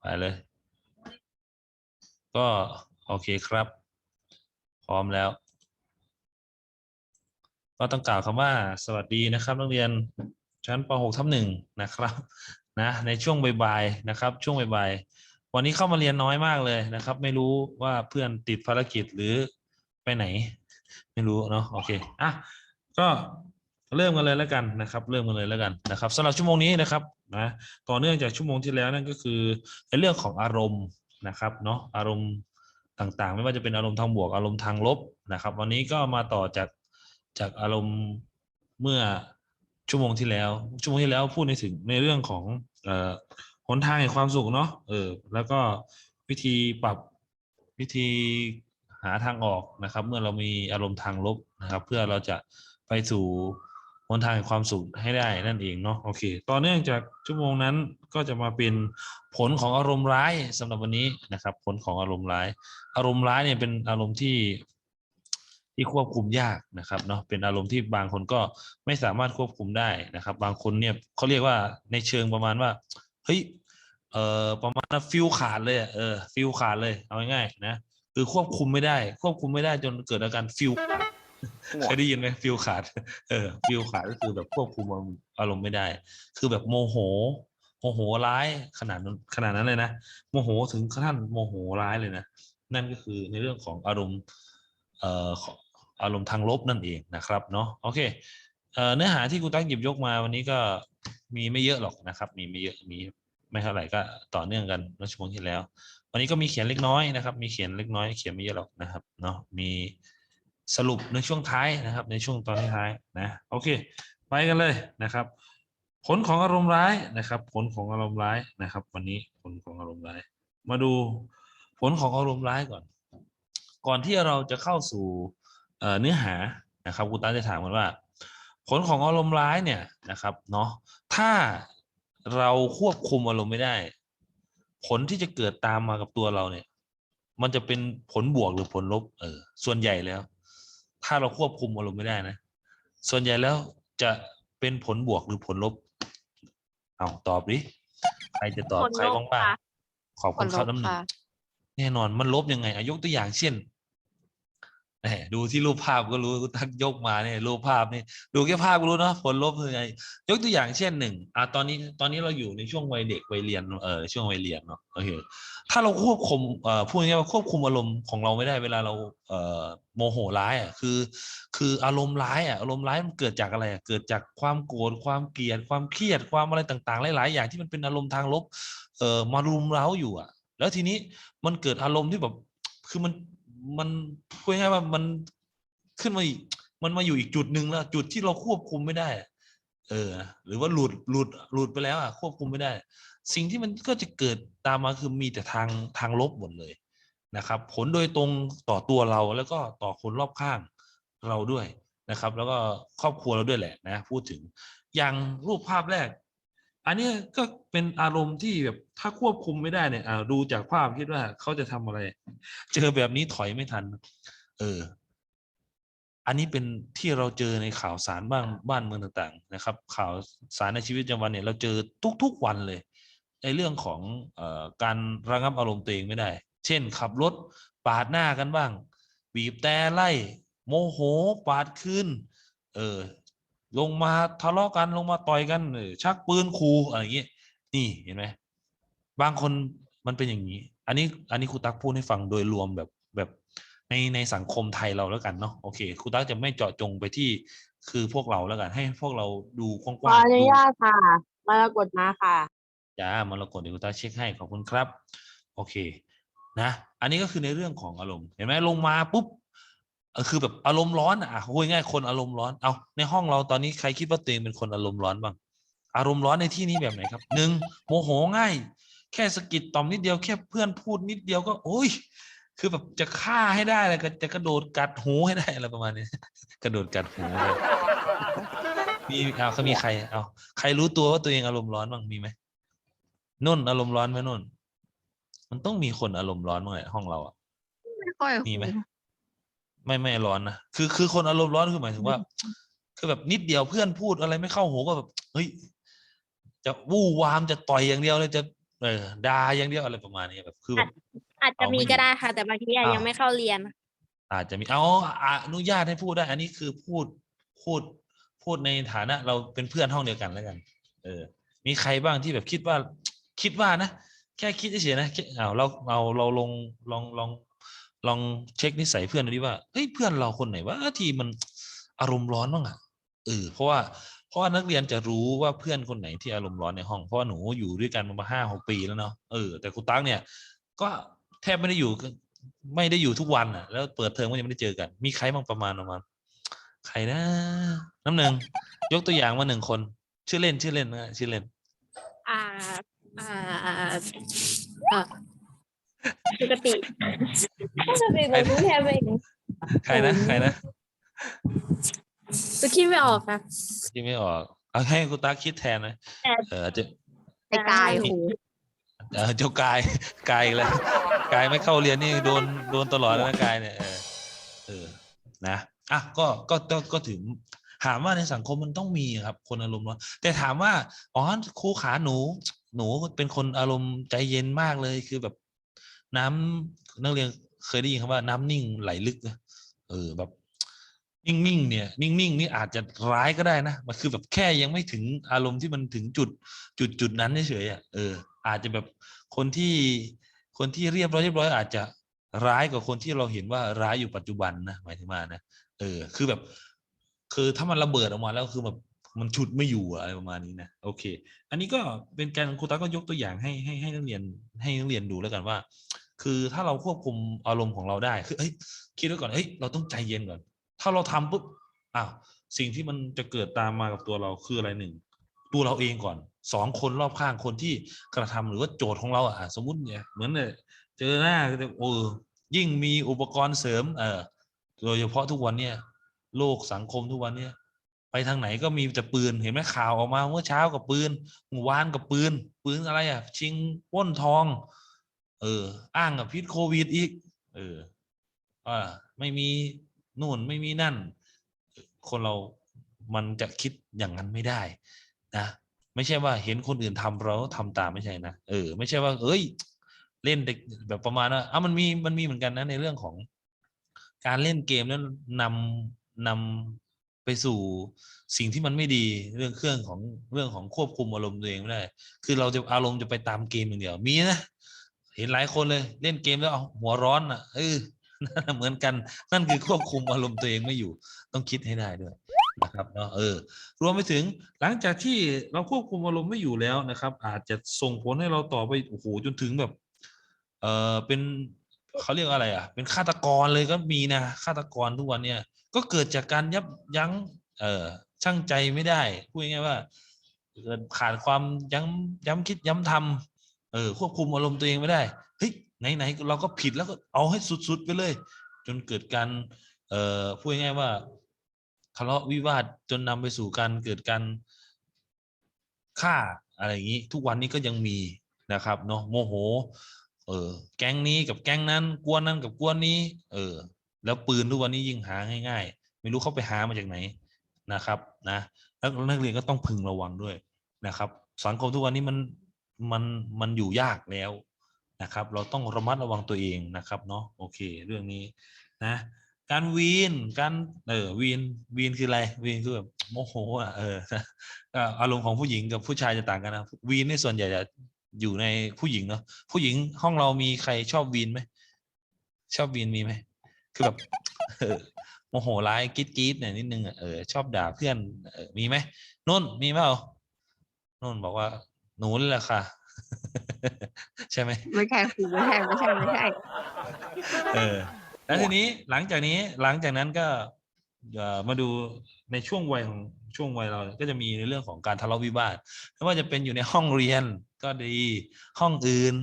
ไปเลย ก็โอเคครับ พร้อมแล้ว ก็ต้องกล่าวคำว่าสวัสดีนะครับ นักเรียนชั้นป .6 ทับหนึ่งนะครับนะในช่วงบ่ายๆนะครับ ช่วงบ่ายๆวันนี้เข้ามาเรียนน้อยมากเลยนะครับ ไม่รู้ว่าเพื่อนติดภารกิจหรือไปไหน ไม่รู้เนาะโอเคอะก็เริ่มกันเลยแล้วกันนะครับ เริ่มกันเลยแล้วกันนะครับสำหรับชั่วโมงนี้นะครับ นะต่อเนื่องจากชั่วโมงที่แล้วนั่นก็คือในเรื่องของอารมณ์นะครับเนาะอารมณ์ต่างๆ ไม่ว่าจะเป็นอารมณ์ทางบวกอารมณ์ทางลบนะครับ วันนี้ก็มาต่อจากจากอารมณ์เมื่อชั่วโมงที่แล้ว ชั่วโมงที่แล้วพูดในถึงในเรื่องของเอ่อหนทางแห่งความสุขเนาะเออแล้วก็วิธีปรับวิธีหาทางออกนะครับ เมื่อเรามีอารมณ์ทางลบนะครับ เพื่อเราจะไปสู่ นทางแห่งความสุขให้ได้นั่นเองเนาะโอเค ต่อเนื่องจากชั่วโมงนั้นก็จะมาเป็นผลของอารมณ์ร้ายสำหรับวันนี้นะครับ ผลของอารมณ์ร้าย อารมณ์ร้ายเนี่ยเป็นอารมณ์ที่ที่ควบคุมยากนะครับเนาะเป็นอารมณ์ที่บางคนก็ไม่สามารถควบคุมได้นะครับ บางคนเนี่ยเขาเรียกว่าในเชิงประมาณว่าเฮ้ยเอ่อประมาณฟิลขาดเลยเออฟิลขาดเลยเอาง่ายๆนะคือควบคุมไม่ได้ ควบคุมไม่ได้จนเกิดอาการฟิล เคยได้ยินไหมฟิลขาด เออฟิลขาดก็คือแบบควบคุมอารมณ์ไม่ได้ คือแบบโมโหโมโหร้ายขนาดนั้นขนาดนั้นเลยนะโมโหถึงขั้นโมโหร้ายเลยนะนั่นก็คือในเรื่องของอารมณ์เอ่ออารมณ์ทางลบนั่นเองนะครับเนาะโอเคเอ่อเนื้อหาที่ครูตั้งหยิบยกมาวันนี้ก็มีไม่เยอะหรอกนะครับ มีไม่เยอะมีไม่เท่าไหร่ก็ต่อเนื่องกันเมื่อชั่วโมงที่แล้ว วันนี้ก็มีเขียนเล็กน้อยนะครับ มีเขียนเล็กน้อยเขียนไม่เยอะหรอกนะครับเนาะมี สรุปในช่วงท้ายนะครับ ในช่วงตอนท้ายนะโอเค ไปกันเลยนะครับ ผลของอารมณ์ร้ายนะครับ ผลของอารมณ์ร้ายนะครับ วันนี้ผลของอารมณ์ร้าย มาดูผลของอารมณ์ร้ายก่อน ก่อนที่เราจะเข้าสู่เนื้อหานะครับครูตาจะถามกันว่า ผลของอารมณ์ร้ายเนี่ยนะครับเนาะถ้าเราควบคุมอารมณ์ไม่ได้ ผลที่จะเกิดตามมากับตัวเราเนี่ย มันจะเป็นผลบวกหรือผลลบเออส่วนใหญ่แล้ว ถ้าเราควบคุมอารมณ์ไม่ได้นะ ส่วนใหญ่แล้วจะเป็นผลบวกหรือผลลบ เอาตอบดิ ใครจะตอบผลลบใครบ้างบ้างค่ะขอบคุณครับผลลบน้ำหนึ่งค่ะแน่นอนมันลบยังไงอายกตัวอย่างเช่นแหม ดูที่รูปภาพก็รู้ทักยกมาเนี่ยรูปภาพนี่ดูแค่ภาพก็รู้เนอะผลลบคือไงยกตัวอย่างเช่นหนึ่งอะตอนนี้ตอนนี้เราอยู่ในช่วงวัยเด็กวัยเรียนเออช่วงวัยเรียนเนาะโอเคถ้าเราควบคุมเอ่อพูดง่ายๆว่าควบคุมอารมณ์ของเราไม่ได้เวลาเราเอ่อโมโหร้ายอะคือ คืออารมณ์ร้ายอะอารมณ์ร้ายมันเกิดจากอะไรอะเกิดจากความโกรธความเกลียดความเครียดความอะไรต่างๆ หลายๆ อย่างที่มันเป็นอารมณ์ทางลบเอ่อมารุมเร้าอยู่อะ แล้วทีนี้มันเกิดอารมณ์ที่แบบคือมัน มันพูดง่ายๆว่ามันขึ้นมาอีก มันมาอยู่อีกจุดหนึ่งแล้ว จุดที่เราควบคุมไม่ได้ เออ หรือว่าหลุดหลุดหลุดไปแล้วอะควบคุมไม่ได้ สิ่งที่มันก็จะเกิดตามมาคือมีแต่ทางทางลบหมดเลยนะครับ ผลโดยตรงต่อตัวเราแล้วก็ต่อคนรอบข้างเราด้วยนะครับ แล้วก็ครอบครัวเราด้วยแหละนะ พูดถึงอย่างรูปภาพแรก อันเนี้ยก็เป็นอารมณ์ที่แบบถ้าควบคุมไม่ได้เนี่ยอ่าดูจากภาพคิดว่าเขาจะทำอะไร เจอแบบนี้ถอยไม่ทัน เออ อันนี้เป็นที่เราเจอในข่าวสารบ้างบ้านเมืองต่าง ๆ นะครับ ข่าวสารในชีวิตประจำวันเนี่ย เราเจอทุก ๆ วันเลยในเรื่องของเอ่อการระงับอารมณ์ตัวเองไม่ได้ เช่น ขับรถปาดหน้ากันบ้าง บีบแต่ไล่ โมโห ปาดขึ้น เออ ลงมาทะเลาะกันลงมาต่อยกันเออชักปืนขู่อะไรอย่างเงี้ยนี่เห็นไหมบางคนมันเป็นอย่างนี้ อันนี้อันนี้ครูตักพูดให้ฟังโดยรวมแบบแบบในในสังคมไทยเราแล้วกันเนาะโอเคครูตักจะไม่เจาะจงไปที่คือพวกเราแล้วกันให้พวกเราดูกขอว้างอๆนุดูญาตค่ะมารกดมาค่ะจ้ามรกตเดี๋ยวคุณตาเช็คให้ขอบคุณครับ โอเคนะ อันนี้ก็คือในเรื่องของอารมณ์เห็นไหมลงมาปุ๊บ เออคือแบบอารมณ์ร้อนอะอะพูดง่ายๆคนอารมณ์ร้อนเอาในห้องเราตอนนี้ใครคิดว่าตัวเองเป็นคนอารมณ์ร้อนบ้าง อารมณ์ร้อนในที่นี้แบบไหนครับหนึ่งโมโหง่าย แค่สะกิดต่อมนิดเดียวแค่เพื่อนพูดนิดเดียวก็ โอ้ยคือแบบจะฆ่าให้ได้เลยก็จะกระโดดกัดหูให้ได้อะไรประมาณนี้ กระโดดกัดหูเลยมีเอาเขามีใครเอาใครรู้ตัวว่าตัวเองอารมณ์ร้อนบ้างมีไหมนุ่นอารมณ์ร้อนไหมนุ่น มันต้องมีคนอารมณ์ร้อนบ้างแหละห้องเราอะไม่ค่อยมีไหม ไม่ไม่ร้อนนะคือคือคนอารมณ์ร้อนคือหมายถึงว่า คือแบบนิดเดียวเพื่อนพูดอะไรไม่เข้าหูก็แบบเฮ้ยจะวู่วามจะต่อยอย่างเดียวเลยจะเออด่าอย่างเดียวอะไรประมาณนี้แบบคือแบบ อาจจะเอาไม่มีอยู่ก็ได้ค่ะ แต่บางทีอะอ่ายัยังไม่เข้าเรียน อาจจะมีเอาอนุญาตให้พูดได้ อันนี้คือพูดพูดพูดในฐานะ เราเป็นเพื่อนห้องเดียวกันแล้วกัน เออ มีใครบ้างที่แบบคิดว่า คิดว่านะแค่คิดเฉยๆนะคิดอ้าวเราเราเราลงลองลอง ลองเช็คนิสัยเพื่อนดูดิว่าเฮ้ยเพื่อนเราคนไหนว่าที่มันอารมณ์ร้อนบ้างอะเออเพราะว่าเพราะว่านักเรียนจะรู้ว่าเพื่อนคนไหนที่อารมณ์ร้อนในห้องเพราะว่าหนูอยู่ด้วยกันมาห้าหกปีแล้วเนาะเออแต่ครูตั๊กเนี่ย ก็แทบไม่ได้อยู่ไม่ได้อยู่ทุกวันอะ แล้วเปิดเทอมก็ยังไม่ได้เจอกัน มีใครบ้างประมาณประมาณใครนะน้ำหนึ่งยกตัวอย่างมาหนึ่งคน ชื่อเล่นชื่อเล่นนะชื่อเล่น อ่าอ่าอ่า อ่าปกติปกติหนูรู้แทนไปเองใครนะใครนะจะคิดไม่ออกค่ะที่ไม่ออกเอาให้คุณตาคิดแทนนะแต่เอออาจจะไอ้กายโหเออเจ้ากายกายอีกแล้วกายไม่เข้าเรียนนี่โดนโดนตลอดแล้วนะกายเนี่ยเออเออนะอะก็ก็ก็ก็ถึงถามว่าในสังคมมันต้องมีครับ คนอารมณ์ร้อนแต่ถามว่าอ๋อครูขาหนู หนูเป็นคนอารมณ์ใจเย็นมากเลยคือแบบ น้ำนักเรียนเคยได้ยินคำว่าน้ำนิ่งไหลลึกเออแบบ นิ่งๆเนี่ย นิ่งๆนี่อาจจะร้ายก็ได้นะมันคือแบบแค่ยังไม่ถึงอารมณ์ที่มันถึงจุดจุดจุดนั้นเฉยๆอะเออ อาจจะแบบคนที่คนที่เรียบร้อยเรียบร้อยอาจจะร้ายกว่าคนที่เราเห็นว่าร้ายอยู่ปัจจุบันนะหมายถึงว่านะเออ คือแบบ คือถ้ามันระเบิดออกมาแล้วคือแบบ มันฉุดไม่อยู่อะอะไรประมาณนี้นะโอเค อันนี้ก็เป็นการครูตาก็ยกตัวอย่างให้ให้ให้นักเรียนให้นักเรียนดูแล้วกันว่า คือถ้าเราควบคุมอารมณ์ของเราได้คือเฮ้ยคิดไว้ก่อนเฮ้ยเราต้องใจเย็นก่อน ถ้าเราทำปุ๊บอ้าวสิ่งที่มันจะเกิดตามมากับตัวเราคืออะไรหนึ่งตัวเราเองก่อนสองคนรอบข้างคนที่กระทำหรือว่าโจทย์ของเราอะสมมุติเนี่ยเหมือนเนี่ยเจอหน้าก็จะโอ้ยิ่งมีอุปกรณ์เสริมเออโดยเฉพาะทุกวันเนี่ยโลกสังคมทุกวันเนี่ย ไปทางไหนก็มีแต่ปืนเห็นไหมข่าวออกมาเมื่อเช้ากับปืนเมื่อวานกับปืน ปืนอะไรอะ ชิงป้นทอง เออ อ้างกับพิษโควิดอีก เอออ่าไม่มีนู่นไม่มีนั่น คนเรามันจะคิดอย่างนั้นไม่ได้นะไม่ใช่ว่าเห็นคนอื่นทำเราทำตามไม่ใช่นะเออไม่ใช่ว่าเอ้ย เล่นเด็กแบบประมาณว่าอะมันมีมันมีเหมือนกันนะในเรื่องของ การเล่นเกมแล้วนำนำ ไปสู่สิ่งที่มันไม่ดีเรื่องเครื่องของเรื่องของควบคุมอารมณ์ตัวเองไม่ได้คือเราจะอารมณ์จะไปตามเกมอย่างเดียวมีนะเห็นหลายคนเลยเล่นเกมแล้วเอาหัวร้อนอะเออเหมือนกันนั่นคือควบคุมอารมณ์ตัวเองไม่อยู่ต้องคิดให้ได้ด้วยนะครับเนาะเออรวมไปถึงหลังจากที่เราควบคุมอารมณ์ไม่อยู่แล้วนะครับ อาจจะส่งผลให้เราต่อไปโอ้โหจนถึงแบบ เออเป็นเขาเรียกอะไรอะ เป็นฆาตกรเลยก็มีนะฆาตกรทุกวันเนี่ย ก็เกิดจากการยับยั้งเออช่างใจไม่ได้พูดง่ายๆว่าเกิดขาดความยั้งย้ำคิดย้ำทำเออควบคุมอารมณ์ตัวเองไม่ได้เฮ้ยไหนๆเราก็ผิดแล้วก็เอาให้สุดๆไปเลย จนเกิดการเอ่อพูดง่ายๆว่าทะเลาะวิวาทจนนำไปสู่การเกิดการฆ่าอะไรอย่างนี้ ทุกวันนี้ก็ยังมีนะครับเนาะโมโห เออแก๊งนี้กับแก๊งนั้นกวนนั้นกับกวนนี้ เออ แล้วปืนทุกวันนี้ยิ่งหาง่าย ๆ ไม่รู้เขาไปหามาจากไหนนะครับนะแล้วนักเรียนก็ต้องพึงระวังด้วยนะครับ สังคมทุกวันนี้มันมันมันอยู่ยากแล้วนะครับ เราต้องระมัดระวังตัวเองนะครับเนาะโอเค เรื่องนี้นะการวีนการเออวีนวีนคืออะไรวีนคือแบบโมโหอะเอออารมณ์ของผู้หญิงกับผู้ชายจะต่างกันนะวีนในส่วนใหญ่จะอยู่ในผู้หญิงเนาะผู้หญิงห้องเรามีใครชอบวีนไหมชอบวีนมีไหม คือแบบเออโมโหร้ายกรีดกรีดเนี่ยนิดนึงอะเออชอบด่าเพื่อนเออมีไหมนุ่นมีเปล่านุ่นบอกว่า หนูนี่แหละค่ะ ใช่ไหมไม่ใช่ครูไม่ใช่ไม่ใช่ไม่ใช่เออแล้วทีนี้หลังจากนี้หลังจากนั้นก็เอ่อมาดูในช่วงวัยของช่วงวัยเราก็จะมีในเรื่องของการทะเลาะวิวาทไม่ว่าจะเป็นอยู่ในห้องเรียนก็ดีห้องอื่น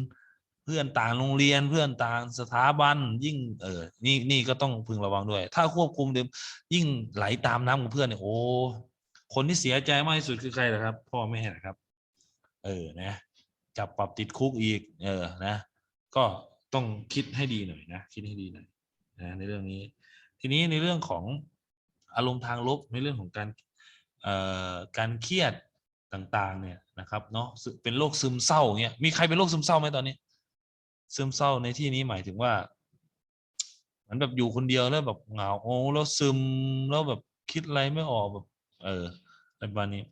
เพื่อนต่างโรงเรียนเพื่อนต่างสถาบัน ยิ่งเออนี่นี่ก็ต้องพึงระวังด้วย ถ้าควบคุมเดิมยิ่งไหลตามน้ำของเพื่อนเนี่ยโอ้คนที่เสียใจมากที่สุดคือใครล่ะครับ พ่อแม่นะครับ เออนะจับปรับติดคุกอีก เออนะ ก็ต้องคิดให้ดีหน่อยนะคิดให้ดีหน่อยนะในเรื่องนี้ ทีนี้ในเรื่องของอารมณ์ทางลบในเรื่องของการเอ่อการเครียดต่างๆ เนี่ยนะครับเนาะเป็นโรคซึมเศร้าเงี้ยมีใครเป็นโรคซึมเศร้าไหมตอนนี้ ซึมเศร้าในที่นี้หมายถึงว่าเหมือนแบบอยู่คนเดียวแล้วแบบเหงาโอ้แล้วซึมแล้วแบบคิดอะไรไม่ออกแบบ เอออะไรประมาณนี้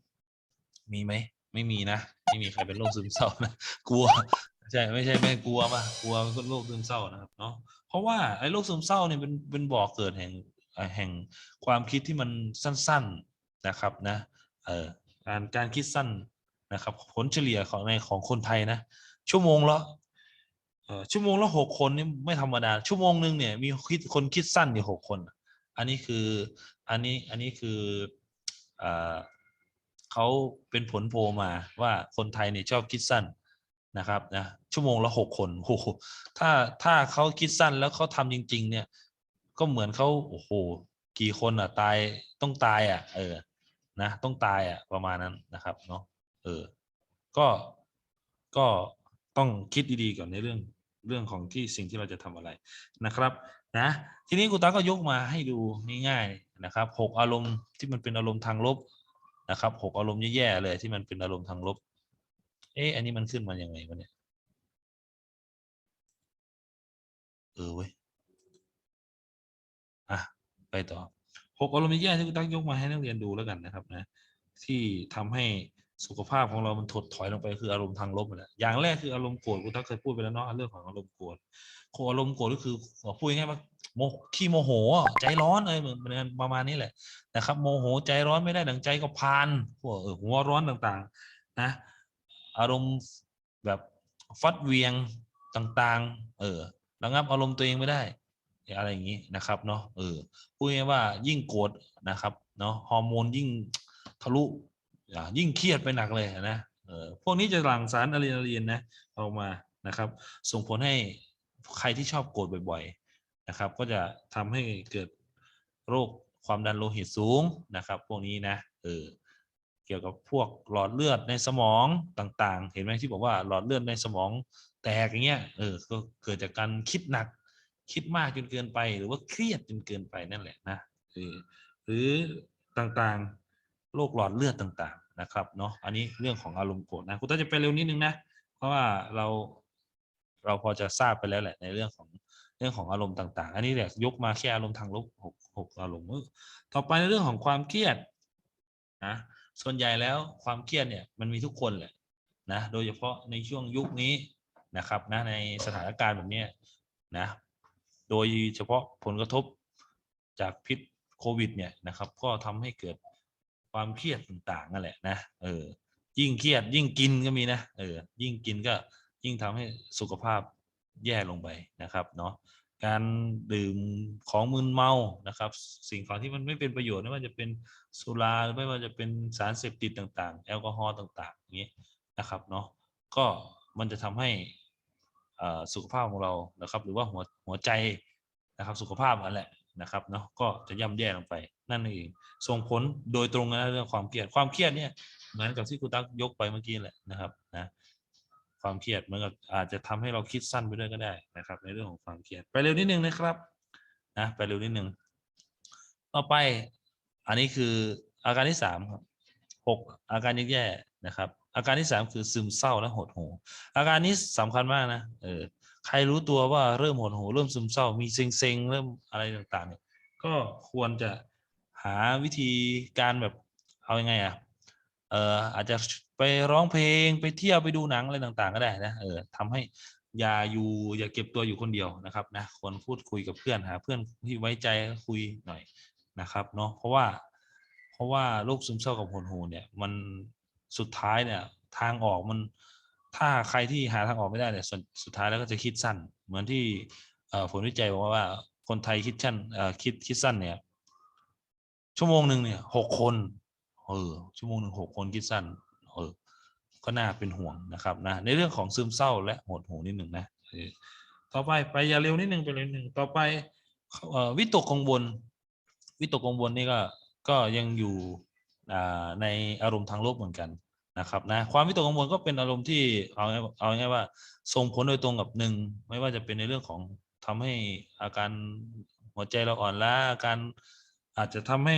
มีไหมไม่มีนะไม่มีใครเป็นโรคซึมเศร้านะกลัวใช่ไม่ใช่ไม่กลัวป่ะกลัวเป็นโรคซึมเศร้านะครับเนาะเพราะว่าไอ้โรคซึมเศร้าเนี่ยเป็นเป็นบ่อเกิดแห่งแห่งความคิดที่มันสั้น ๆนะครับนะเอ่อการการคิดสั้นนะครับผลเฉลี่ยของในของคนไทยนะชั่วโมงละ ชั่วโมงละหกคนนี่ไม่ธรรมดา ชั่วโมงหนึ่งเนี่ยมีคิดคนคิดสั้นอยู่หกคน อันนี้คืออันนี้อันนี้คือเอ่อเขาเป็นผลโพลมาว่าคนไทยเนี่ยชอบคิดสั้นนะครับนะชั่วโมงละหกคนโอ้โหถ้าถ้าเขาคิดสั้นแล้วเขาทำจริง ๆ เนี่ย ก็เหมือนเขาโอ้โหกี่คนอะตายต้องตายอะ เออ นะต้องตายอะประมาณนั้นนะครับเนาะเออ ก็ก็ต้องคิดดีๆก่อนในเรื่อง เรื่องของที่สิ่งที่เราจะทำอะไรนะครับนะทีนี้กูตาก็ยกมาให้ดูง่ายๆนะครับหกอารมณ์ที่มันเป็นอารมณ์ทางลบนะครับหกอารมณ์แย่ๆเลยที่มันเป็นอารมณ์ทางลบ เอ๊ะอันนี้มันขึ้นมาอย่างไงวะเนี่ยเออเว้ยอะไปต่อหกอารมณ์แย่ที่คุณตั้งยกมาให้นักเรียนดูแล้วกันนะครับนะที่ทำให้ สุขภาพของเรามันถดถอยลงไปคืออารมณ์ทางลบแหละอย่างแรกคืออารมณ์โกรธคุณตั้งเคยพูดไปแล้วเนาะเรื่องของอารมณ์โกรธโคอารมณ์โกรธก็คือพูดง่ายๆว่าโมขี้โมโหใจร้อนเลยเหมือนประมาณนี้แหละนะครับโมโหใจร้อนไม่ได้ดังใจก็พานพวกเออหัวร้อนต่างๆนะอารมณ์แบบฟัดเวียงต่างๆ เออระงับอารมณ์ตัวเองไม่ได้ อะไรอย่างนี้นะครับเนาะเออพูดง่ายๆว่ายิ่งโกรธนะครับเนาะฮอร์โมนยิ่งทะลุ ยิ่งเครียดไปหนักเลยนะเออพวกนี้จะหลั่งสารอะดรีนาลีนนะออกมานะครับ ส่งผลให้ใครที่ชอบโกรธบ่อยๆนะครับ ก็จะทำให้เกิดโรคความดันโลหิตสูงนะครับ พวกนี้นะเออเกี่ยวกับพวกหลอดเลือดในสมองต่างๆ เห็นไหมที่บอกว่าหลอดเลือดในสมองแตกอย่างเงี้ยเออก็เกิดจากการคิดหนักคิดมากจนเกินไป หรือว่าเครียดจนเกินไปนั่นแหละนะเออหรือต่างๆ โรคหลอดเลือดต่างๆนะครับเนาะอันนี้เรื่องของอารมณ์โกรธนะคุณต้าจะไปเร็วนิดนึงนะเพราะว่าเราเราพอจะทราบไปแล้วแหละในเรื่องของเรื่องของอารมณ์ต่าง ๆ อันนี้แหละยกมาแค่อารมณ์ทางลบหกหกอารมณ์ต่อไปในเรื่องของความเครียดนะส่วนใหญ่แล้วความเครียดเนี่ยมันมีทุกคนแหละนะโดยเฉพาะในช่วงยุคนี้นะครับนะในสถานการณ์แบบนี้นะโดยเฉพาะผลกระทบจากพิษโควิดเนี่ยนะครับก็ทำให้เกิด ความเครียดต่างๆนั่นแหละนะเออยิ่งเครียดยิ่งกินก็มีนะเออยิ่งกินก็ยิ่งทำให้สุขภาพแย่ลงไปนะครับเนาะการดื่มของมึนเมานะครับ สิ่งของที่มันไม่เป็นประโยชน์ไม่ว่าจะเป็นสุราหรือไม่ว่าจะเป็นสารเสพติดต่างๆ แอลกอฮอล์ต่างๆอย่างนี้นะครับเนาะก็มันจะทำให้อ่าสุขภาพของเรานะครับ หรือว่าหัวหัวใจนะครับ สุขภาพนั่นแหละ นะครับเนาะก็จะย่ำแย่ลงไปนั่นเองส่งผลโดยตรงนะเรื่องความเครียดความเครียดเนี่ยเหมือนกับที่ครูตั๊กยกไปเมื่อกี้แหละนะครับนะความเครียดมันก็อาจจะทำให้เราคิดสั้นไปด้วยก็ได้นะครับ ในเรื่องของความเครียดไปเร็วนิดนึงนะครับนะไปเร็วนิดนึงต่อไปอันนี้คืออาการที่สามครับหกอาการแย่ๆนะครับ อาการที่สามคือซึมเศร้าและหดหู่อาการนี้สำคัญมากนะเออ ใครรู้ตัวว่าเริ่มหดหูเริ่มซึมเศร้า มีเซ็งๆเริ่มอะไรต่างๆเนี่ยก็ควรจะหาวิธีการแบบเอายังไงอะเอออาจจะไปร้องเพลงไปเที่ยวไปดูหนังอะไรต่างๆ ก็ได้นะเออทำให้อย่าอยู่อย่าเก็บตัวอยู่คนเดียวนะครับนะควรพูดคุยกับเพื่อนหาเพื่อนที่ไว้ใจคุยหน่อยนะครับเนาะเพราะว่า เพราะว่าโรคซึมเศร้ากับหดหูเนี่ย มันสุดท้ายเนี่ย ทางออกมัน ถ้าใครที่หาทางออกไม่ได้เนี่ยสุดสุดท้ายแล้วก็จะคิดสั้น เหมือนที่ผลวิจัยบอกว่าคนไทยคิดสั้นคิดคิดสั้นเนี่ย ชั่วโมงหนึ่งเนี่ยหกคนเออชั่วโมงหนึ่งหกคนคิดสั้นเออก็น่าเป็นห่วงนะครับนะในเรื่องของซึมเศร้าและหดหูนิดหนึ่งนะต่อไปไปอย่าเร็วนิดหนึ่งไปเร็วนิดหนึ่งต่อไปออวิตกกังวลวิตกกังวลนี่ก็ก็ยังอยู่ในอารมณ์ทางลบเหมือนกัน นะครับนะความวิตกกังวลก็เป็นอารมณ์ที่เอาง่ายเอาง่ายๆว่าส่งผลโดยตรงกับหนึ่งไม่ว่าจะเป็นในเรื่องของทำให้อาการหัวใจเราอ่อนล้าอาการอาจจะทำให้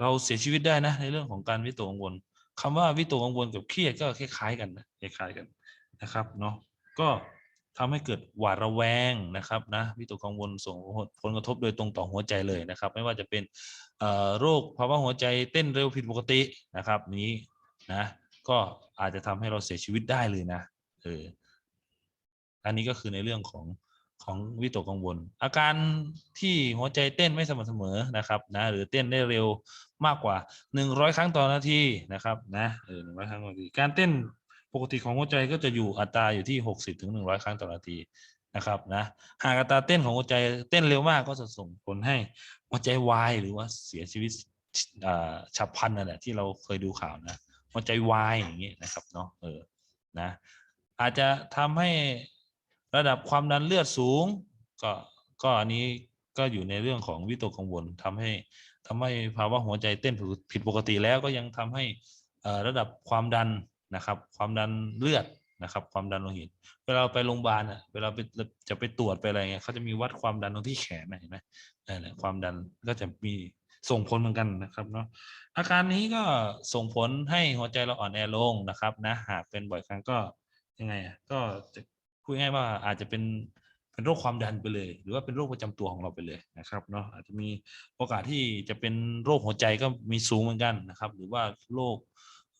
เราเสียชีวิตได้นะ ในเรื่องของการวิตกกังวลคำว่าวิตกกังวลกับเครียดก็คล้ายๆกันนะคล้ายๆกันนะครับเนาะก็ทำให้เกิดหวาดระแวงนะครับนะวิตกกังวลส่งผลกระทบโดยตรงต่อหัวใจเลยนะครับ ไม่ว่าจะเป็นโรคภาวะหัวใจเต้นเร็วผิดปกตินะครับนี้นะ ก็อาจจะทำให้เราเสียชีวิตได้เลยนะเอออันนี้ก็คือในเรื่องของของวิตกกังวล อาการที่หัวใจเต้นไม่สม่ำเสมอนะครับนะหรือเต้นได้เร็วมากกว่า 100 ครั้งต่อนาทีนะครับนะเออหนึ่งร้อยครั้งต่อนาทีการเต้นปกติของหัวใจก็จะอยู่อัตราอยู่ที่ 60ถึง100 ครั้งต่อนาทีนะครับนะหากอัตราเต้นของหัวใจเต้นเร็วมากก็จะส่งผลให้หัวใจวายหรือว่าเสียชีวิตฉับพลันนั่นแหละที่เราเคยดูข่าวนะ หัวใจวายอย่างนี้นะครับเนาะเออนะอาจจะทำให้ระดับความดันเลือดสูง ก็ก็อันนี้ก็อยู่ในเรื่องของวิตกกังวลทำให้ทำให้ภาวะหัวใจเต้นผิดปกติแล้วก็ยังทำให้อ่อระดับความดันนะครับ ความดันเลือดนะครับ ความดันโลหิต เวลาไปโรงพยาบาลอะเวลาไปจะไปตรวจไปอะไรเงี้ยเขาจะมีวัดความดันตรงที่แขนนะเห็นไหมนั่นแหละความดันก็จะมี ส่งผลเหมือนกันนะครับเนาะอาการนี้ก็ส่งผลให้หัวใจเราอ่อนแอลงนะครับนะหากเป็นบ่อยครั้งก็ยังไงก็จะพูดง่ายว่าอาจจะเป็นเป็นโรคความดันไปเลย หรือว่าเป็นโรคประจำตัวของเราไปเลยนะครับเนาะอาจจะมีโอกาสที่จะเป็นโรคหัวใจก็มีสูงเหมือนกันนะครับ หรือว่าโรค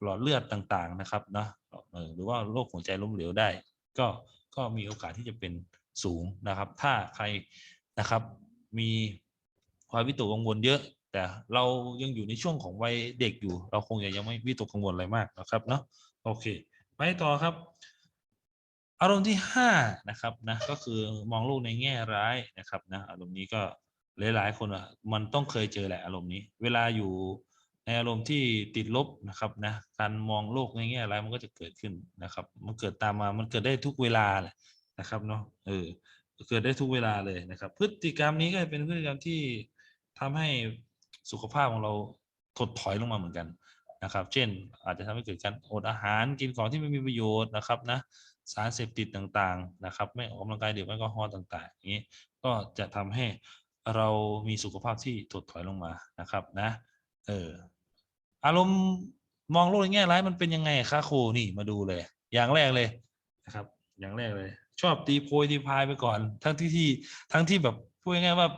หลอดเลือดต่างๆนะครับเนาะหรือว่าโรคหัวใจล้มเหลวได้ ก็ก็มีโอกาสที่จะเป็นสูงนะครับ ถ้าใครนะครับมีความวิตกกังวลเยอะ แต่เรายังอยู่ในช่วงของวัยเด็กอยู่ เราคงยังไม่วิตกกังวลอะไรมากนะครับเนาะโอเค ไปต่อครับ อารมณ์ที่ห้านะครับนะก็คือมองโลกในแง่ร้ายนะครับนะอารมณ์นี้ก็หลาย ๆ คนอะมันต้องเคยเจอแหละอารมณ์นี้ เวลาอยู่ในอารมณ์ที่ติดลบนะครับนะการมองโลกในแง่ร้ายมันก็จะเกิดขึ้นนะครับ มันเกิดตามมามันเกิดได้ทุกเวลาแหละนะครับเนาะเออเกิดได้ทุกเวลาเลยนะครับ พฤติกรรมนี้ก็เป็นพฤติกรรมที่ทำให้ สุขภาพของเราถดถอยลงมาเหมือนกันนะครับ เช่นอาจจะทำให้เกิดการอดอาหารกินของที่ไม่มีประโยชน์นะครับนะสารเสพติดต่างๆนะครับ ไม่ออกกำลังกายดื่มแอลกอฮอล์ต่างๆอย่างนี้ก็จะทำให้เรามีสุขภาพที่ถดถอยลงมานะครับนะเอออารมณ์มองโลกในแง่ร้ายมันเป็นยังไงคะครูนี่มาดูเลย อย่างแรกเลยนะครับ อย่างแรกเลย ชอบตีโพยตีพายไปก่อน ทั้งที่ที่ทั้งที่แบบพูดง่ายๆว่า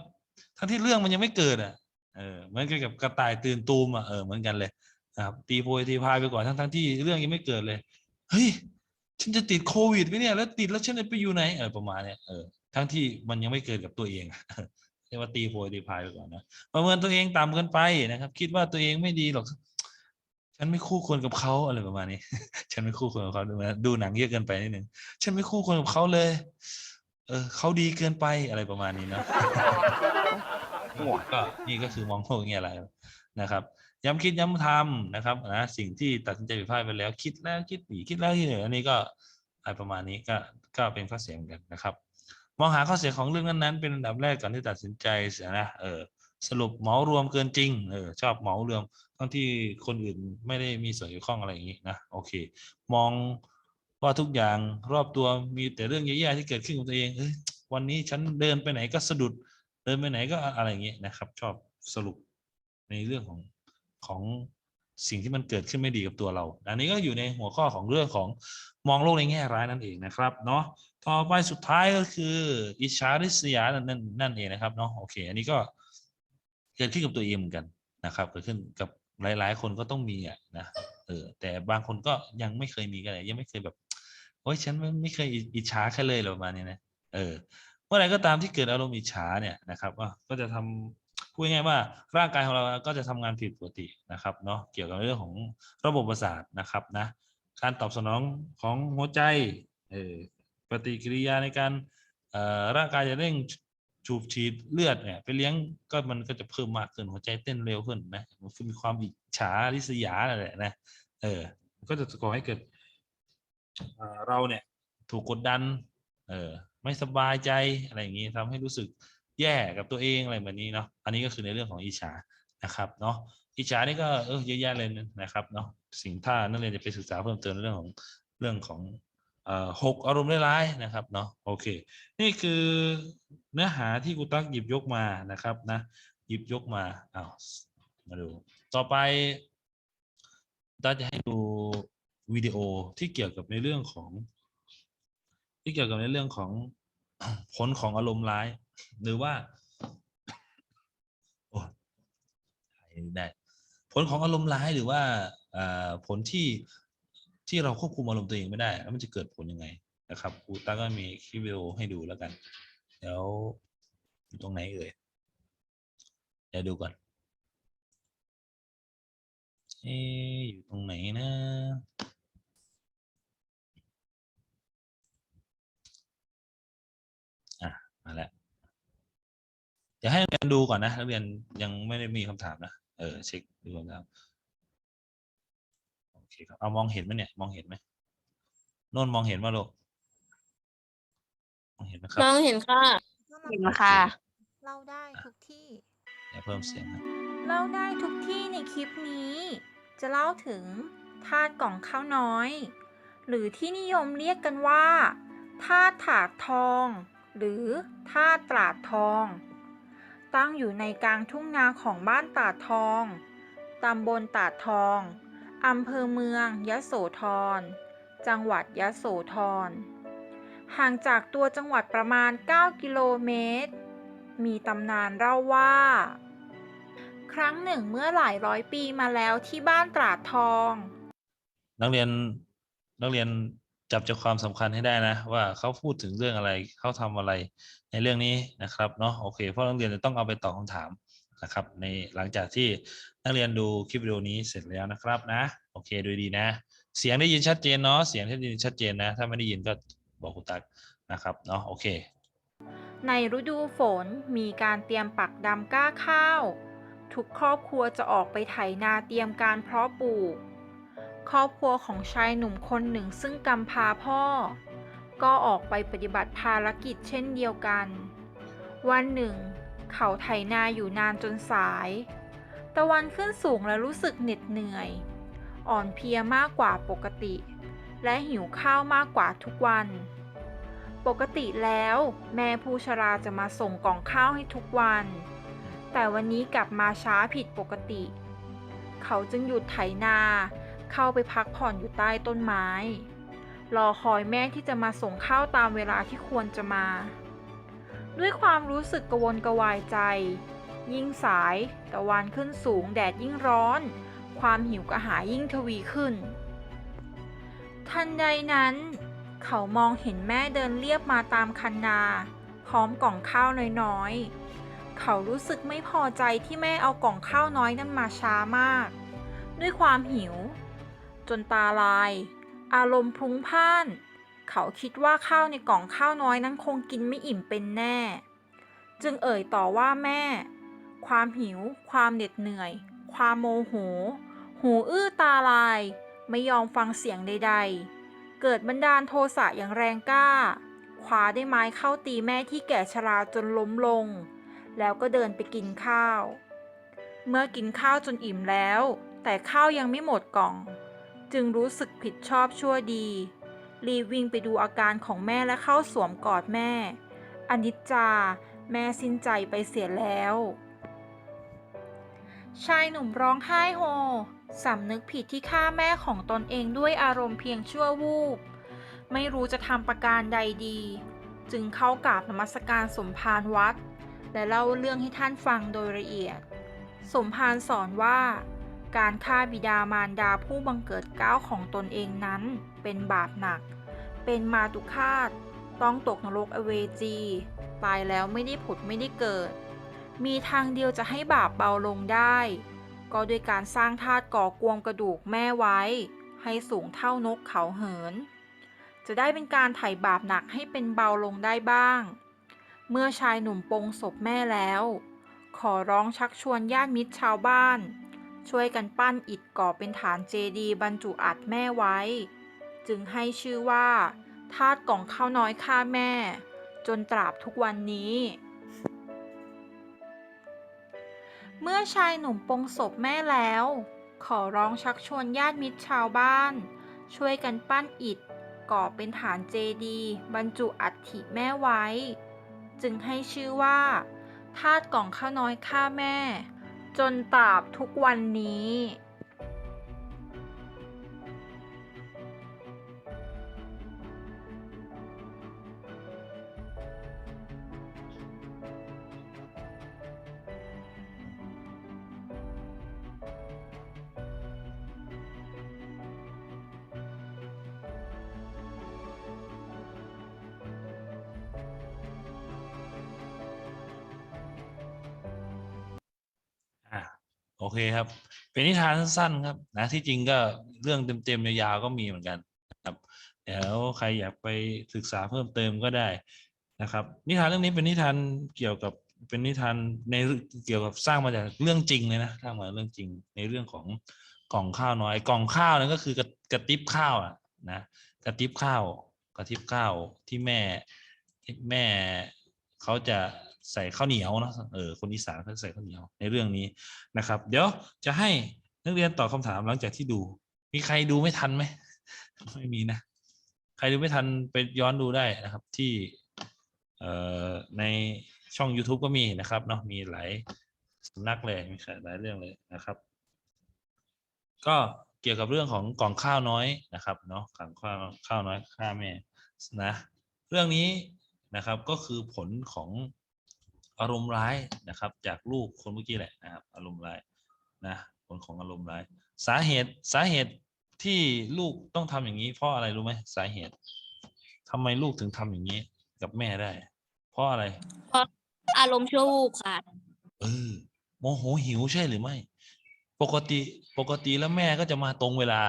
ทั้งที่เรื่องมันยังไม่เกิดอะ เออเหมือนกันกับกระต่ายตื่นตูมอะเออเหมือนกันเลยนะครับตีโพยตีพายไปก่อนทั้งทั้งที่เรื่องยังไม่เกิดเลยเฮ้ยฉันจะติดโควิดไหมเนี่ยแล้วติดแล้วฉันจะไปอยู่ไหนเออประมาณเนี้ยเออทั้งที่มันยังไม่เกิดกับตัวเองเรียกว่าตีโพยตีพายไปก่อนนะประเมินตัวเองต่ำเกินไปนะครับ คิดว่าตัวเองไม่ดีหรอก ฉันไม่คู่ควรกับเขาอะไรประมาณนี้ ฉันไม่คู่ควรกับเขาดูนะดูหนังเยอะเกินไปนิดนึงฉันไม่คู่ควรกับเขาเลย เออเขาดีเกินไปอะไรประมาณนี้เนาะ ก็นี่ก็คือมองโลกอย่างเงี้ยอะไรนะครับ ย้ำคิดย้ำทำนะครับนะสิ่งที่ตัดสินใจผิดพลาดไปแล้วคิดแล้วคิดอีกคิดแล้วคิดอีกอันนี้ก็อะไรประมาณนี้ก็ก็เป็นข้อเสียเหมือนกันนะครับ มองหาข้อเสียของเรื่องนั้นๆเป็นอันดับแรกก่อนที่ตัดสินใจเสียนะเออสรุปเหมารวมเกินจริงเออชอบเหมารวมทั้งที่คนอื่นไม่ได้มีส่วนเกี่ยวข้องอะไรอย่างนี้นะโอเค มองว่าทุกอย่างรอบตัวมีแต่เรื่องแย่ๆที่เกิดขึ้นกับตัวเองเอ้ยวันนี้ฉันเดินไปไหนก็สะดุด เดินไปไหนก็อะไรอย่างนี้ยนะครับ ชอบสรุปในเรื่องของของสิ่งที่มันเกิดขึ้นไม่ดีกับตัวเรา อันนี้ก็อยู่ในหัวข้อของเรื่องของมองโลกในแง่ร้ายนั่นเองนะครับเนาะ ต่อไปสุดท้ายก็คืออิจฉาริษยานั่นนั่นนั่นเองนะครับเนาะ โอเค อันนี้ก็เกิดขึ้นกับตัวเองเหมือนกันนะครับ เกิดขึ้นกับหลาย ๆ คนก็ต้องมีอะนะ เออ แต่บางคนก็ยังไม่เคยมีกันเลยยังไม่เคยแบบ โอ้ยฉันไม่เคยอิจฉาใครเลยหรอกประมาณนี้นะ เออ เมื่อไหรก็ตามที่เกิดอารมณ์อิจฉาเนี่ยนะครับก็จะทำพูดง่ายว่าร่างกายของเราก็จะทำงานผิดปกตินะครับเนาะเกี่ยวกับเรื่องของระบบประสาทนะครับนะการตอบสนองของหัวใจปฏิกิริยาในการร่างกายจะเร่งสูบฉีดเลือดเนี่ยไปเลี้ยงก็มันก็จะเพิ่มมากขึ้นหัวใจเต้นเร็วขึ้นนะมันมีความอิจฉาริษยาอะไรแหละนะเออก็จะก่อให้เกิดเเราเนี่ยถูกกดดันเออ ไม่สบายใจอะไรอย่างนี้ทำให้รู้สึกแย่กับตัวเองอะไรแบบนี้เนาะอันนี้ก็คือในเรื่องของอิจฉานะครับเนาะอิจฉานี่ก็เออเยอะแยะเลยนะครับเนาะสิ่งถ้านักเรียนจะไปศึกษาเพิ่มเติมในเรื่องของเรื่องของหกอารมณ์ร้ายนะครับเนาะโอเค นี่คือเนื้อหาที่กูตักหยิบยกมานะครับนะหยิบยกมาอ้าวมาดูต่อไปตาจะให้ดูวิดีโอที่เกี่ยวกับในเรื่องของ ที่เกี่ยวกับในเรื่องของผลของอารมณ์ร้าย หรือว่าโอ้ได้ผลของอารมณ์ร้ายหรือว่าผลที่ที่เราควบคุมอารมณ์ตัวเองไม่ได้แล้วมันจะเกิดผลยังไงนะครับครูตาก็มีคลิปวิดีโอให้ดูแล้วกัน เดี๋ยวอยู่ตรงไหนเอ่ยเดี๋ยวดูก่อนเอ๊อยู่ตรงไหนนะ มาแล้ว เดี๋ยวให้นักเรียนดูก่อนนะนักเรียนยังไม่ได้มีคำถามนะเออเช็คดูก่อนแล้วโอเคครับเอามองเห็นไหมเนี่ยมองเห็นไหมโน่นมองเห็นว่าลูกมองเห็นไหมครับน้องเห็นค่ะ เห็นค่ะ เล่าได้ทุกที่ เดี๋ยวเพิ่มเสียงนะเล่าได้ทุกที่ในคลิปนี้ จะเล่าถึงธาตุกล่องข้าวน้อย หรือที่นิยมเรียกกันว่าธาตุถาดทอง หรือธาตุตราดทอง ตั้งอยู่ในกลางทุ่งนาของบ้านตาดทอง ตำบลตาดทอง อำเภอเมือง ยะโสธร จังหวัดยะโสธร ห่างจากตัวจังหวัดประมาณ 9 กิโลเมตร มีตำนานเล่าว่า ครั้งหนึ่งเมื่อหลายร้อยปีมาแล้วที่บ้านตราดทอง นักเรียนนักเรียน จับใจความสำคัญให้ได้นะ ว่าเขาพูดถึงเรื่องอะไรเขาทำอะไรในเรื่องนี้นะครับเนาะโอเคเพราะนักเรียนจะต้องเอาไปตอบคำถามนะครับ ในหลังจากที่นักเรียนดูคลิปวิดีโอนี้เสร็จแล้วนะครับนะโอเคดูดีนะ เสียงได้ยินชัดเจนเนาะเสียงได้ยินชัดเจนนะ ถ้าไม่ได้ยินก็บอกคุณตักนะครับเนาะโอเค ในฤดูฝนมีการเตรียมปักดำก้าข้าว ทุกครอบครัวจะออกไปไถนาเตรียมการเพาะปลูก ครอบครัวของชายหนุ่มคนหนึ่งซึ่งกำพร้าพ่อ ก็ออกไปปฏิบัติภารกิจเช่นเดียวกัน วันหนึ่ง เขาไถนาอยู่นานจนสาย ตะวันขึ้นสูงและรู้สึกเหน็ดเหนื่อย อ่อนเพลียมากกว่าปกติ และหิวข้าวมากกว่าทุกวัน ปกติแล้วแม่ผู้ชราจะมาส่งกล่องข้าวให้ทุกวัน แต่วันนี้กลับมาช้าผิดปกติ เขาจึงหยุดไถนา เข้าไปพักผ่อนอยู่ใต้ต้นไม้ รอคอยแม่ที่จะมาส่งข้าวตามเวลาที่ควรจะมา ด้วยความรู้สึกกระวนกระวายใจ ยิ่งสายตะวันขึ้นสูงแดดยิ่งร้อน ความหิวกระหายยิ่งทวีขึ้น ทันใดนั้น เขามองเห็นแม่เดินเรียบมาตามคันนา พร้อมกล่องข้าวน้อยๆ เขารู้สึกไม่พอใจที่แม่เอากล่องข้าวน้อยนั้นมาช้ามากด้วยความหิว จนตาลาย อารมณ์พลุ้งพ่าน เขาคิดว่าข้าวในกล่องข้าวน้อยนั้นคงกินไม่อิ่มเป็นแน่ จึงเอ่ยต่อว่าแม่ ความหิว ความเหน็ดเหนื่อย ความโมโห หูอื้อตาลาย ไม่ยอมฟังเสียงใด ๆ เกิดบันดาลโทสะอย่างแรงกล้าคว้าได้ไม้เข้าตีแม่ที่แก่ชราจนล้มลง แล้วก็เดินไปกินข้าว เมื่อกินข้าวจนอิ่มแล้ว แต่ข้าวยังไม่หมดกล่อง จึงรู้สึกผิดชอบชั่วดี รีวิ่งไปดูอาการของแม่และเข้าสวมกอดแม่ อนิจจา แม่สิ้นใจไปเสียแล้ว ชายหนุ่มร้องไห้โฮสำนึกผิดที่ฆ่าแม่ของตนเองด้วยอารมณ์เพียงชั่ววูบ ไม่รู้จะทำประการใดดี จึงเข้ากราบนมัสการสมภารวัด และเล่าเรื่องให้ท่านฟังโดยละเอียด สมภารสอนว่า การฆ่าบิดามารดาผู้บังเกิดเก้าวของตนเองนั้น เป็นบาปหนัก เป็นมาตุคาต ต้องตกนรกอเวจี ตายแล้วไม่ได้ผุดไม่ได้เกิด มีทางเดียวจะให้บาปเบาลงได้ ก็โดยการสร้างธาตุก่อกวงกระดูกแม่ไว้ ให้สูงเท่านกเขาเหิน จะได้เป็นการไถ่บาปหนักให้เป็นเบาลงได้บ้าง เมื่อชายหนุ่มปงศพแม่แล้ว ขอร้องชักชวนญาติมิตรชาวบ้าน ช่วยกันปั้นอิฐก่อเป็นฐานเจดีย์บรรจุอัฐแม่ไว้ จึงให้ชื่อว่าธาตุกล่องข้าวน้อยฆ่าแม่ จนตราบทุกวันนี้ เมื่อชายหนุ่มปงศพแม่แล้ว ขอร้องชักชวนญาติมิตรชาวบ้าน ช่วยกันปั้นอิฐก่อเป็นฐานเจดีย์บรรจุอัฐิแม่ไว้ จึงให้ชื่อว่าธาตุกล่องข้าวน้อยฆ่าแม่ จนตราบทุกวันนี้ เคครับ เป็นนิทานสั้นๆครับนะที่จริงก็เรื่องเต็มๆยาวๆก็มีเหมือนกันครับเดี๋ยวใครอยากไปศึกษาเพิ่มเติมก็ได้นะครับ นิทานเรื่องนี้เป็นนิทานเกี่ยวกับเป็นนิทานในเกี่ยวกับสร้างมาจากเรื่องจริงเลยนะสร้างมาจากเรื่องจริงในเรื่องของกล่องข้าวน้อยกล่องข้าวนั่นก็คือกระกระติบข้าวอะนะกระติบข้าวกระติบข้าวที่แม่แม่เขาจะ ใส่ข้าวเหนียวเนะเออคนอีสานเขาใส่ข้าวเหนียวในเรื่องนี้นะครับ เดี๋ยวจะให้นักเรียนตอบคำถามหลังจากที่ดู มีใครดูไม่ทันไหมไม่มีนะ ใครดูไม่ทันไปย้อนดูได้นะครับที่เอ่อในช่อง YouTube ก็มีนะครับเนาะมีหลายสำนักเลยมีหลายเรื่องเลยนะครับ ก็เกี่ยวกับเรื่องของกล่องข้าวน้อยนะครับเนาะกล่องข้าวข้าวน้อยข้าแม่นะ เรื่องนี้นะครับก็คือผลของ อารมณ์ร้ายนะครับ จากลูกคนเมื่อกี้แหละนะครับ อารมณ์ร้ายนะผลของอารมณ์ร้าย สาเหตุสาเหตุที่ลูกต้องทำอย่างนี้เพราะอะไรรู้ไหมสาเหตุทำไมลูกถึงทำอย่างนี้กับแม่ได้ เพราะอะไรอารมณ์ชั่ววูบค่ะเออโมโหหิวใช่หรือไม่ ปกติปกติแล้วแม่ก็จะมาตรงเวลา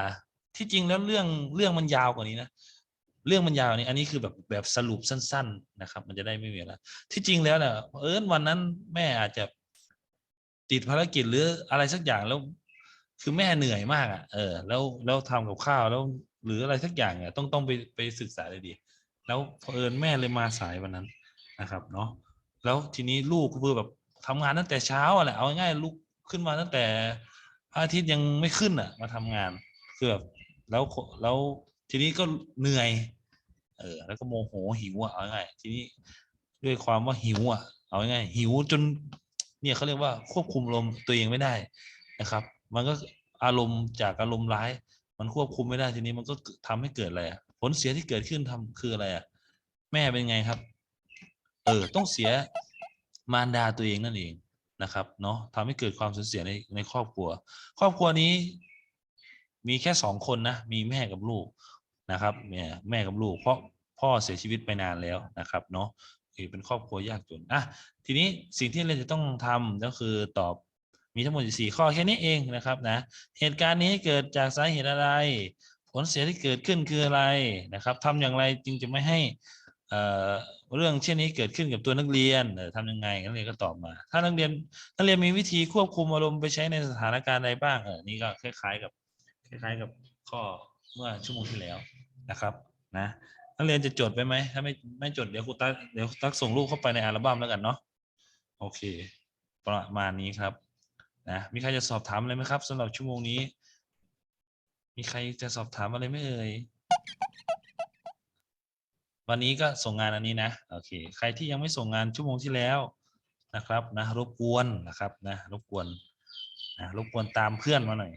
ที่จริงแล้วเรื่องเรื่องมันยาวกว่านี้นะ เรื่องมันยาวนี้อันนี้คือแบบแบบสรุปสั้น ๆ นะครับ มันจะได้ไม่มีเวลาที่จริงแล้วเนี่ยเอิญวันนั้นแม่อาจจะติดภารกิจหรืออะไรสักอย่างแล้ว คือแม่เหนื่อยมากอะ เออ แล้วแล้วทำกับข้าวแล้วหรืออะไรสักอย่างเนี่ยต้องต้องไปไปศึกษาเลยดี แล้วเอิญแม่เลยมาสายวันนั้นนะครับ เนาะแล้วทีนี้ลูกก็คือแบบทำงานตั้งแต่เช้าอะแหละเอาง่ายๆลูกขึ้นมาตั้งแต่อาทิตย์ยังไม่ขึ้นอะ มาทำงานคือแบบแล้วแล้ว ทีนี้ก็เหนื่อย เออ แล้วก็โมโหหิวอะเอาง่ายทีนี้ด้วยความว่าหิวอะเอาง่ายหิวจน เนี่ยเขาเรียกว่าควบคุมลมตัวเองไม่ได้นะครับ มันก็อารมณ์จากอารมณ์ร้าย มันควบคุมไม่ได้ทีนี้มันก็ทำให้เกิดอะไรอะผลเสียที่เกิดขึ้นทำคืออะไรอะแม่เป็นไงครับ เออ ต้องเสียมารดาตัวเองนั่นเองนะครับเนาะทำให้เกิดความสูญเสียในในครอบครัว ครอบครัวนี้ มีแค่สองคนนะ มีแม่กับลูก นะครับเนี่ยแม่กับลูกเพราะพ่อเสียชีวิตไปนานแล้วนะครับเนาะคือเป็นครอบครัวยากจนอะทีนี้สิ่งที่เราจะต้องทำก็คือตอบมีทั้งหมดสี่ข้อแค่นี้เองนะครับนะเหตุการณ์นี้เกิดจากสาเหตุอะไร ผลเสียที่เกิดขึ้นคืออะไรนะครับทำอย่างไรจึงจะไม่ให้เอ่อเรื่องเช่นนี้เกิดขึ้นกับตัวนักเรียนเออทำยังไงนักเรียนก็ตอบมา ถ้านักเรียนนักเรียนมีวิธีควบคุมอารมณ์ไปใช้ในสถานการณ์ใดบ้างเออนี่ก็คล้ายๆกับคล้ายๆกับข้อเมื่อชั่วโมงที่แล้ว นะครับนะนักเรียนจะจดไปไหมถ้าไม่ไม่จดเดี๋ยวครูตักเดี๋ยวครูตักส่งรูปเข้าไปในอัลบั้มแล้วกันเนาะโอเค ประมาณนี้ครับนะมีใครจะสอบถามอะไรไหมครับสำหรับชั่วโมงนี้ มีใครจะสอบถามอะไรไหมเอ่ยวันนี้ก็ส่งงานอันนี้นะโอเค ใครที่ยังไม่ส่งงานชั่วโมงที่แล้วนะครับนะรบกวนนะครับนะรบกวนนะรบกวนตามเพื่อนมาหน่อย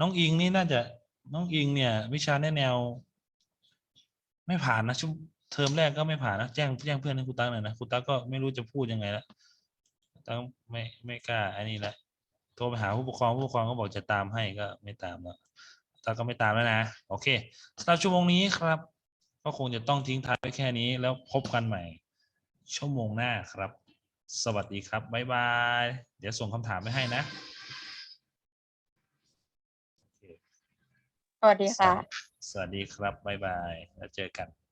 น้องอิงนี่น่าจะน้องอิงเนี่ย วิชาแนแนว ไม่ผ่านนะชั่วเทอมแรกก็ไม่ผ่านนะแจ้งแจ้งเพื่อนให้ครูตั๊กหน่อยนะครูตั๊กก็ไม่รู้จะพูดยังไงละตั๊กไม่ไม่กล้าอันนี้ละโทรไปหาผู้ปกครองผู้ปกครองก็บอกจะตามให้ก็ไม่ตามแล้วตั๊กก็ไม่ตามแล้วนะโอเคสำหรับชั่วโมงนี้ครับ ก็คงจะต้องทิ้งท้ายไว้แค่นี้แล้วพบกันใหม่ ชั่วโมงหน้าครับ สวัสดีครับบ๊ายบายเดี๋ยวส่งคำถามไปให้นะสวัสดีค่ะ สวัสดีครับ บ๊ายบาย แล้วเจอกัน